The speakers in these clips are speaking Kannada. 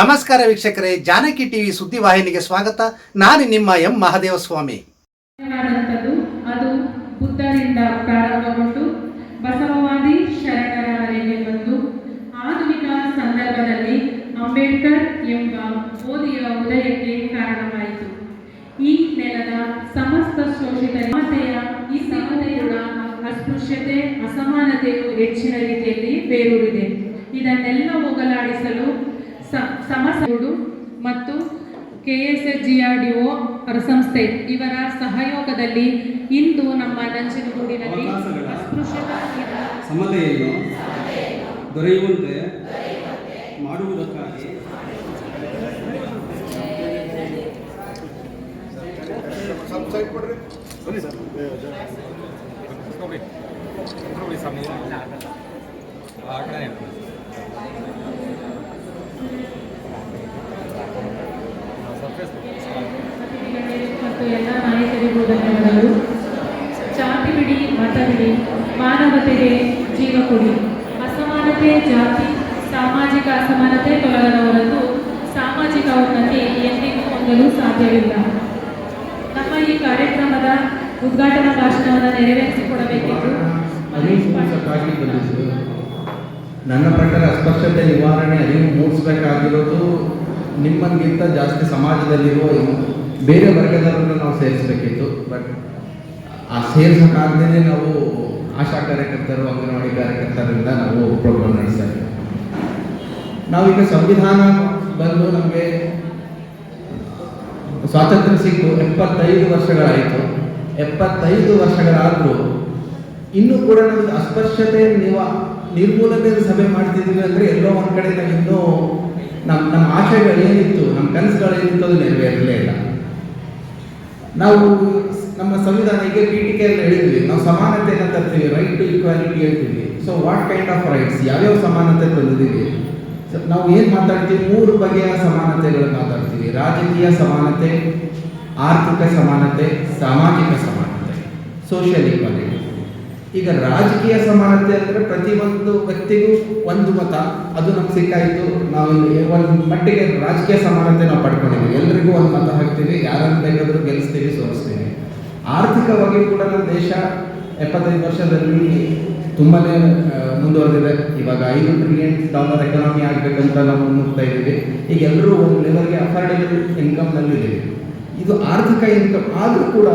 ನಮಸ್ಕಾರ ವೀಕ್ಷಕರೇ, ಜಾನಕಿ ಟಿವಿ ಸುದ್ದಿವಾಹಿನಿಗೆ ಸ್ವಾಗತ. ನಾನು ನಿಮ್ಮ ಎಂ ಮಹಾದೇವ ಸ್ವಾಮಿ ಅದು ಬುದ್ಧರಿಂದ ಪ್ರಾರಂಭಗೊಂಡು ಬಸವವಾದಿ ಶರಣರವರೆಗೆ ಬಂದು ಆಧುನಿಕ ಸಂದರ್ಭದಲ್ಲಿ ಅಂಬೇಡ್ಕರ್ ಎಂಬ ಓದಿಯ ಉದಯಕ್ಕೆ ಕಾರಣವಾಯಿತು. ಈ ನೆಲದ ಸಮಸ್ತ ಶೋಷಿತ ಸಮತೆಯ ಈ ಸಮತೆ ಕೂಡ ಅಸ್ಪೃಶ್ಯತೆ, ಅಸಮಾನತೆಯು ಹೆಚ್ಚಿನ ರೀತಿಯಲ್ಲಿ ಬೇರೂರಿದೆ. ಇದನ್ನೆಲ್ಲ ಹೋಗಲಾಡಿಸಲು ಸ- ಸಮಸ್ಯೆಗಳು ಮತ್ತು K S S G R D O ಸಂಸ್ಥೆ ಇವರ ಸಹಯೋಗದಲ್ಲಿ ಇಂದು ನಮ್ಮ ನಂಜನಗೂಡಿನಲ್ಲಿ ಅಸ್ಪೃಶ್ಯತಾ ಸಮತೆಯನ್ನು ದೊರೆಯುವಂತೆ ಮಾಡುವುದಕ್ಕಾಗಿ ಎಲ್ಲ ನಾಯಕರಿಗೂ ಧನ್ಯವಾದಗಳು ಜಾತಿ ಬಿಡಿ ಮತ ಬಿಡಿ ಮಾನವತೆಗೆ ಜೀವ ಕೊಡಿ. ಅಸಮಾನತೆ, ಜಾತಿ, ಸಾಮಾಜಿಕ ಅಸಮಾನತೆ ತೊಲಗದ ಸಾಮಾಜಿಕ ಉನ್ನತಿ ಎಂದಿಗೂ ಹೊಂದಲು ಸಾಧ್ಯವಿಲ್ಲ. ನಮ್ಮ ಈ ಕಾರ್ಯಕ್ರಮದ ಉದ್ಘಾಟನಾ ಭಾಷಣವನ್ನು ನೆರವೇರಿಸಿಕೊಡಬೇಕೆಂದು ನನ್ನ ಪ್ರಕಾರ ಅಸ್ಪೃಶ್ಯತೆ ನಿವಾರಣೆ ಅರಿವು ಮೂಡಿಸಬೇಕಾಗಿರೋದು ನಿಮ್ಮಗಿಂತ ಜಾಸ್ತಿ ಸಮಾಜದಲ್ಲಿರುವ ಬೇರೆ ವರ್ಗದವರನ್ನು ನಾವು ಸೇರಿಸಬೇಕಿತ್ತು. ಬಟ್ ಆ ಸೇರ್ಸೋಕ್ಕಾಗದೇ ನಾವು ಆಶಾ ಕಾರ್ಯಕರ್ತರು, ಅಂಗನವಾಡಿ ಕಾರ್ಯಕರ್ತರಿಂದ ನಾವು ಪ್ರೋಗ್ರಾಮ್ ನಡೆಸ್ತಾ ಇದ್ದೀವಿ. ನಾವೀಗ ಸಂವಿಧಾನ ಬಂದು ನಮಗೆ ಸ್ವಾತಂತ್ರ್ಯ ಸಿಕ್ಕು ಎಪ್ಪತ್ತೈದು ವರ್ಷಗಳಾಯಿತು. ಎಪ್ಪತ್ತೈದು ವರ್ಷಗಳಾದರೂ ಇನ್ನೂ ಕೂಡ ನಮ್ದು ಅಸ್ಪೃಶ್ಯತೆ ನೀವು ನಿರ್ಮೂಲನೆ ಸಭೆ ಮಾಡ್ತಿದ್ದೀವಿ ಅಂದರೆ ಎಲ್ಲೋ ಒಂದು ಕಡೆ ನಾವು ಇನ್ನೂ ನಮ್ಮ ನಮ್ಮ ಆಶಯಗಳು ಏನಿತ್ತು ನಮ್ಮ ಕನಸುಗಳು ಏನಿತ್ತು ಅದು ನೆರವೇರಲೇ ಇಲ್ಲ. ನಾವು ನಮ್ಮ ಸಂವಿಧಾನ ಈಗ ಪೀಠಿಕೆಯಲ್ಲಿ ಹೇಳಿದ್ವಿ. ನಾವು ಸಮಾನತೆಯನ್ನು ತರ್ತೀವಿ ರೈಟ್ ಟು ಈಕ್ವಾಲಿಟಿ ಹೇಳ್ತೀವಿ. So what kind of rights ಯಾವ್ಯಾವ ಸಮಾನತೆ ತಂದಿದ್ದೀವಿ ನಾವು ಏನು ಮಾತಾಡ್ತೀವಿ? ಮೂರು ಬಗೆಯ ಸಮಾನತೆಗಳನ್ನು ಮಾತಾಡ್ತೀವಿ. ರಾಜಕೀಯ ಸಮಾನತೆ, ಆರ್ಥಿಕ ಸಮಾನತೆ, ಸಾಮಾಜಿಕ ಸಮಾನತೆ ಸೋಷಿಯಲ್ ಈಕ್ವಾಲಿಟಿ ಈಗ ರಾಜಕೀಯ ಸಮಾನತೆ ಅಂದರೆ ಪ್ರತಿಯೊಂದು ವ್ಯಕ್ತಿಗೂ ಒಂದು ಮತ. ಅದು ನಮ್ಗೆ ಸಿಕ್ಕಾಯಿತು. ನಾವು ಒಂದು ಮಟ್ಟಿಗೆ ರಾಜಕೀಯ ಸಮಾನತೆ ನಾವು ಪಡ್ಕೊಂಡಿದ್ದೀವಿ. ಎಲ್ರಿಗೂ ಒಂದು ಮತ ಹಾಕ್ತೀವಿ. ಯಾರನ್ನು ಬೇಕಾದರೂ ಗೆಲ್ಲಿಸ್ತೀವಿ ಸೋಲಿಸ್ತೀವಿ. ಆರ್ಥಿಕವಾಗಿ ಕೂಡ ನಮ್ಮ ದೇಶ ಎಪ್ಪತ್ತೈದು ವರ್ಷದಲ್ಲಿ ತುಂಬಾ ಮುಂದುವರೆದಿದೆ. ಇವಾಗ ಐದು ಟ್ರಿಲಿಯನ್ ಡಾಲರ್ ಎಕಾನಮಿ ಆಗಬೇಕಂತ ನಾವು ನೋಡ್ತಾ ಇದ್ದೀವಿ. ಈಗ ಎಲ್ಲರೂ ಒಂದು ಲೆವೆಲ್ಗೆ ಅಫೋರ್ಡೆಬಲ್ ಇನ್ಕಮ್ನಲ್ಲಿ ಇದೆ ಇದು ಆರ್ಥಿಕ ಇನ್ಕಮ್ ಆದರೂ ಕೂಡ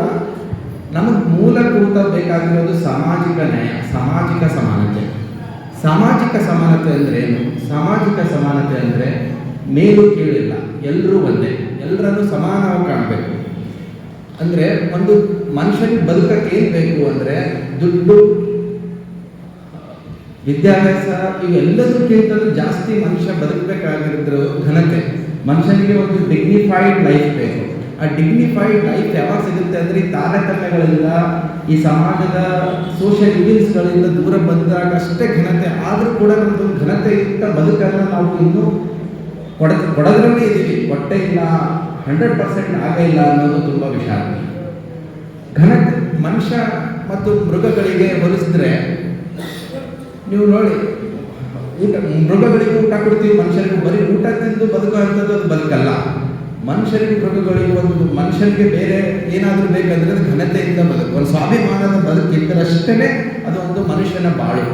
ನಮಗೆ ಮೂಲಭೂತ ಬೇಕಾಗಿರೋದು ಸಾಮಾಜಿಕ ನ್ಯಾಯ, ಸಾಮಾಜಿಕ ಸಮಾನತೆ. ಸಾಮಾಜಿಕ ಸಮಾನತೆ ಅಂದರೆ ಏನು? ಸಾಮಾಜಿಕ ಸಮಾನತೆ ಅಂದರೆ ಮೇಲು ಕೀಳಿಲ್ಲ, ಎಲ್ಲರೂ ಒಂದೇ, ಎಲ್ಲರನ್ನು ಸಮಾನವಾಗಿ ಕಾಣಬೇಕು. ಅಂದರೆ ಒಂದು ಮನುಷ್ಯನಿಗೆ ಬದುಕಕ್ಕೆ ಏನು ಬೇಕು ಅಂದರೆ ದುಡ್ಡು. ವಿದ್ಯಾಭ್ಯಾಸ ಇವೆಲ್ಲದಕ್ಕಿಂತಲೂ ಜಾಸ್ತಿ ಮನುಷ್ಯ ಬದುಕಬೇಕಾಗಿರೋದ್ರ ಘನತೆ. ಮನುಷ್ಯನಿಗೆ ಒಂದು ಡಿಗ್ನಿಫೈಡ್ ಲೈಫ್ ಬೇಕು. ಆ ಡಿಗ್ನಿಫೈಡ್ ಲೈಫ್ ಯಾವಾಗ ಸಿಗುತ್ತೆ ಅಂದರೆ ಈ ತಾರತಮ್ಯಗಳಿಂದ ಈ ಸಮಾಜದ ಸೋಷಿಯಲ್ ಇವಿಲ್ಸ್ಗಳಿಂದ ದೂರ ಬಂದಾಗ ಅಷ್ಟೇ ಘನತೆ. ಆದರೂ ಕೂಡ ನಮ್ಮದು ಘನತೆಯುಕ್ತ ಬದುಕನ್ನು ನಾವು ಇನ್ನೂ ಕೊಡ ಕೊಡದ್ರಲ್ಲೇ ಇದ್ದೀವಿ ಹೊಟ್ಟೆ ಇಲ್ಲ ಹಂಡ್ರೆಡ್ ಪರ್ಸೆಂಟ್ ಆಗೇ ಇಲ್ಲ ಅನ್ನೋದು ತುಂಬ ವಿಷಾದ. ಘನತೆ ಮನುಷ್ಯ ಮತ್ತು ಮೃಗಗಳಿಗೆ ಹೋಲಿಸಿದ್ರೆ, ನೀವು ನೋಡಿ, ಊಟ, ಮೃಗಗಳಿಗೆ ಊಟ ಕೊಡ್ತೀವಿ, ಮನುಷ್ಯರಿಗೂ ಬರೀ ಊಟ ತಿಂದು ಬದುಕೋ ಅಂಥದ್ದು ಅದು ಬದುಕಲ್ಲ. ಮನುಷ್ಯರಿಗೆ, ಮೃಗಗಳಿಗೆ ಒಂದು ಮನುಷ್ಯನಿಗೆ ಬೇರೆ ಏನಾದರೂ ಬೇಕಂದ್ರೆ ಅದು ಘನತೆಯಿಂದ ಬದುಕು. ಒಂದು ಸ್ವಾಭಿಮಾನದ ಬದುಕಿದ್ದರಷ್ಟೇ ಅದು ಒಂದು ಮನುಷ್ಯನ ಬಾಳು.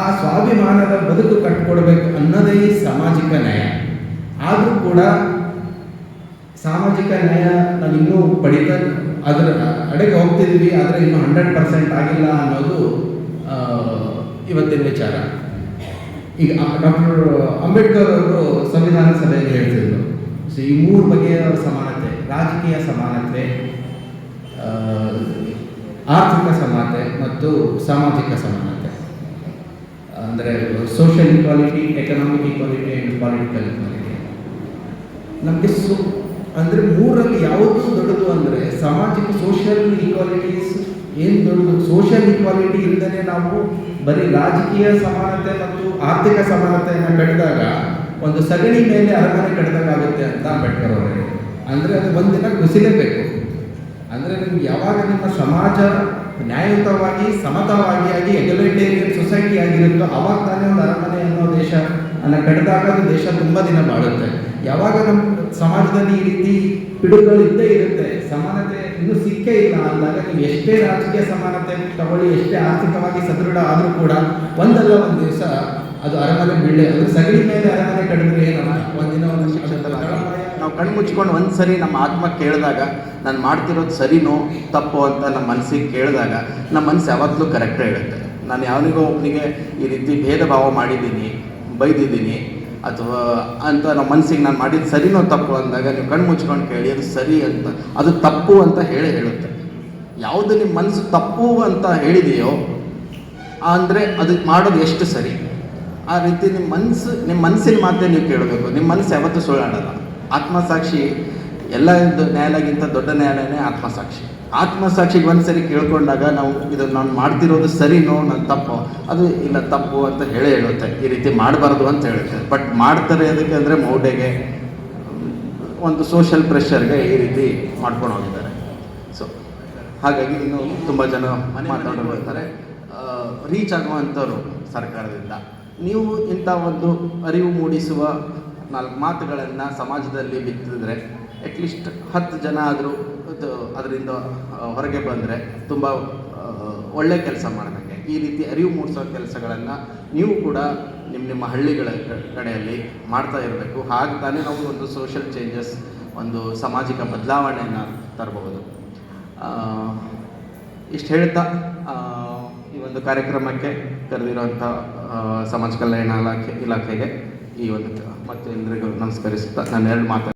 ಆ ಸ್ವಾಭಿಮಾನದ ಬದುಕು ಕಟ್ಕೊಡ್ಬೇಕು ಅನ್ನೋದೇ ಸಾಮಾಜಿಕ ನ್ಯಾಯ. ಆದರೂ ಕೂಡ ಸಾಮಾಜಿಕ ನ್ಯಾಯ ನಾವು ಇನ್ನೂ ಪಡಿತಾ ಅದರ ಅಡೆಗೆ ಹೋಗ್ತಿದ್ದೀವಿ ಆದರೆ ಇನ್ನೂ ಹಂಡ್ರೆಡ್ ಪರ್ಸೆಂಟ್ ಆಗಿಲ್ಲ ಅನ್ನೋದು ಇವತ್ತಿನ ವಿಚಾರ. ಈಗ ಡಾಕ್ಟರ್ ಅಂಬೇಡ್ಕರ್ ಅವರು ಸಂವಿಧಾನ ಸಭೆಯಲ್ಲಿ ಹೇಳ್ತಿದ್ರು. ಸೊ ಈ ಮೂರು ಬಗೆಯ ಸಮಾನತೆ, ರಾಜಕೀಯ ಸಮಾನತೆ ಆರ್ಥಿಕ ಸಮಾನತೆ ಮತ್ತು ಸಾಮಾಜಿಕ ಸಮಾನತೆ. ಅಂದರೆ social equality economic equality and political equality ನಮಗೆ ಸು ಅಂದರೆ ಮೂರಲ್ಲಿ ಯಾವುದು ದೊಡ್ಡದು ಅಂದರೆ ಸಾಮಾಜಿಕ ಸೋಷಿಯಲ್ ಈಕ್ವಾಲಿಟೀಸ್ ಏನು ದೊಡ್ಡದು? ಸೋಷಿಯಲ್ ಈಕ್ವಾಲಿಟಿ ಇಲ್ಲದೇ ನಾವು ಬರೀ ರಾಜಕೀಯ ಸಮಾನತೆ ಮತ್ತು ಆರ್ಥಿಕ ಸಮಾನತೆಯನ್ನು ಕಟ್ಟಿದಾಗ ಒಂದು ಸಗಣಿ ಮೇಲೆ ಅರಮನೆ ಕಟ್ಟಿದಾಗ ಆಗುತ್ತೆ ಅಂತ ಅಂಬೇಡ್ಕರ್ ಅವರು ಹೇಳಿದ್ರು. ಅಂದರೆ ಅದು ಒಂದಿನ ಕುಸಿಲೇಬೇಕು ಅಂದರೆ ನಿಮ್ಗೆ ಯಾವಾಗ ನಿಮ್ಮ ಸಮಾಜ ನ್ಯಾಯಯುತವಾಗಿ, ಸಮತವಾಗಿ ಆಗಿ ಎಗ್ಯುಲೇಟೇರಿಯನ್ ಸೊಸೈಟಿ ಆಗಿರುತ್ತೋ, ಅವಾಗ ತಾನೇ ಒಂದು ಅರಮನೆ ಅನ್ನೋ ದೇಶ ಅನ್ನ ಕಟ್ಟಿದಾಗ ಅದು ದೇಶ ತುಂಬ ದಿನ ಬಾಳುತ್ತೆ. ಯಾವಾಗ ನಮ್ಮ ಸಮಾಜದಲ್ಲಿ ಈ ರೀತಿ ಪಿಡುಗಳು ಇದ್ದೇ ಇರುತ್ತೆ. ಸಮಾನತೆ ಇನ್ನೂ ಸಿಕ್ಕೇ ಇಲ್ಲ. ಅಂದಾಗ ನೀವು ಎಷ್ಟೇ ರಾಜಕೀಯ ಸಮಾನತೆ ತಗೊಳ್ಳಿ ಎಷ್ಟೇ ಆರ್ಥಿಕವಾಗಿ ಸದೃಢ ಆದರೂ ಕೂಡ ಒಂದಲ್ಲ ಒಂದು ದಿವಸ ಅದು ಅರಮನೆ ಬೀಳೆ ಅದು ಸಗಣಿ ಮೇಲೆ ಅರಮನೆ ಕಡಿದ್ರೆ ಏನಲ್ಲ ಒಂದಿನ ಒಂದು ನಾವು ಕಣ್ಣು ಮುಚ್ಕೊಂಡು ಒಂದು ಸರಿ ನಮ್ಮ ಆತ್ಮ ಕೇಳಿದಾಗ ನಾನು ಮಾಡ್ತಿರೋದು ಸರಿನೋ ತಪ್ಪು ಅಂತ ನಮ್ಮ ಮನಸ್ಸಿಗೆ ಕೇಳಿದಾಗ ನಮ್ಮ ಮನಸ್ಸು ಯಾವತ್ತೂ ಕರೆಕ್ಟೇ ಹೇಳುತ್ತೆ ನಾನು ಯಾವನಿಗೋ ಒಬ್ಬನಿಗೆ ಈ ರೀತಿ ಭೇದ ಭಾವ ಮಾಡಿದ್ದೀನಿ ಬೈದಿದ್ದೀನಿ ಅಥವಾ ಅಂತ ನಮ್ಮ ಮನಸ್ಸಿಗೆ ನಾನು ಮಾಡಿದ್ದು ಸರಿನೋ ತಪ್ಪು ಅಂದಾಗ ನೀವು ಕಣ್ಣು ಮುಚ್ಕೊಂಡು ಕೇಳಿ, ಅದು ಸರಿ ಅಂತ, ಅದು ತಪ್ಪು ಅಂತ ಹೇಳಿ ಹೇಳುತ್ತೆ. ಯಾವುದು ನಿಮ್ಮ ಮನಸ್ಸು ತಪ್ಪು ಅಂತ ಹೇಳಿದೆಯೋ, ಅಂದರೆ ಅದು ಮಾಡೋದು ಎಷ್ಟು ಸರಿ? ಆ ರೀತಿ ನಿಮ್ಮ ಮನಸ್ಸು ನಿಮ್ಮ ಮನಸ್ಸಿನ ಮಾತೇ ನೀವು ಕೇಳಬೇಕು. ನಿಮ್ಮ ಮನಸ್ಸು ಯಾವತ್ತೂ ಸುಳ್ಳಾಡಲ್ಲ. ಆತ್ಮಸಾಕ್ಷಿ ಎಲ್ಲ ಇದು ನ್ಯಾಯಾಲಯಕ್ಕಿಂತ ದೊಡ್ಡ ನ್ಯಾಯಾಲಯನೇ ಆತ್ಮಸಾಕ್ಷಿ. ಆತ್ಮಸಾಕ್ಷಿಗೆ ಒಂದ್ಸರಿ ಕೇಳ್ಕೊಂಡಾಗ ನಾವು ಇದು ನಾನು ಮಾಡ್ತಿರೋದು ಸರಿನೋ ನನ್ನ ತಪ್ಪು? ಅದು ಇಲ್ಲ ತಪ್ಪು ಅಂತ ಹೇಳೇ ಹೇಳುತ್ತೆ. ಈ ರೀತಿ ಮಾಡಬಾರ್ದು ಅಂತ ಹೇಳುತ್ತೆ. ಬಟ್ ಮಾಡ್ತಾರೆ ಅದಕ್ಕೆ ಅಂದರೆ ಮೌಢ್ಯಗೆ ಒಂದು ಸೋಷಿಯಲ್ ಪ್ರೆಷರ್ಗೆ ಈ ರೀತಿ ಮಾಡ್ಕೊಂಡು ಹೋಗಿದ್ದಾರೆ. ಸೊ ಹಾಗಾಗಿ ಇನ್ನು ತುಂಬ ಜನ ಮಾತಾಡೋರು ಬರ್ತಾರೆ ರೀಚ್ ಆಗುವಂಥವ್ರು ಸರ್ಕಾರದಿಂದ. ನೀವು ಇಂಥ ಒಂದು ಅರಿವು ಮೂಡಿಸುವ ನಾಲ್ಕು ಮಾತುಗಳನ್ನು ಸಮಾಜದಲ್ಲಿ ಬಿತ್ತಿದ್ರೆ ಅಟ್ಲೀಸ್ಟ್ ಹತ್ತು ಜನ ಆದರೂ ಅದರಿಂದ ಹೊರಗೆ ಬಂದರೆ ತುಂಬ ಒಳ್ಳೆ ಕೆಲಸ ಮಾಡಿದಂಗೆ. ಈ ರೀತಿ ಅರಿವು ಮೂಡಿಸೋ ಕೆಲಸಗಳನ್ನು ನೀವು ಕೂಡ ನಿಮ್ಮ ನಿಮ್ಮ ಹಳ್ಳಿಗಳ ಕಡೆಯಲ್ಲಿ ಮಾಡ್ತಾ ಇರಬೇಕು. ಹಾಗೆ ತಾನೇ ನಾವು ಒಂದು ಸೋಷಿಯಲ್ ಚೇಂಜಸ್ ಒಂದು ಸಾಮಾಜಿಕ ಬದಲಾವಣೆಯನ್ನು ತರಬಹುದು. ಇಷ್ಟು ಹೇಳ್ತಾ ಈ ಒಂದು ಕಾರ್ಯಕ್ರಮಕ್ಕೆ ಕರೆದಿರುವಂಥ ಸಮಾಜ ಕಲ್ಯಾಣ ಇಲಾಖೆ, ಇಲಾಖೆಗೆ ಈ ಒಂದು ಮತ್ತೆ ಎಲ್ಲರಿಗೂ ನಮಸ್ಕರಿಸುತ್ತಾ, ನಾನು ಎರಡು ಮಾತು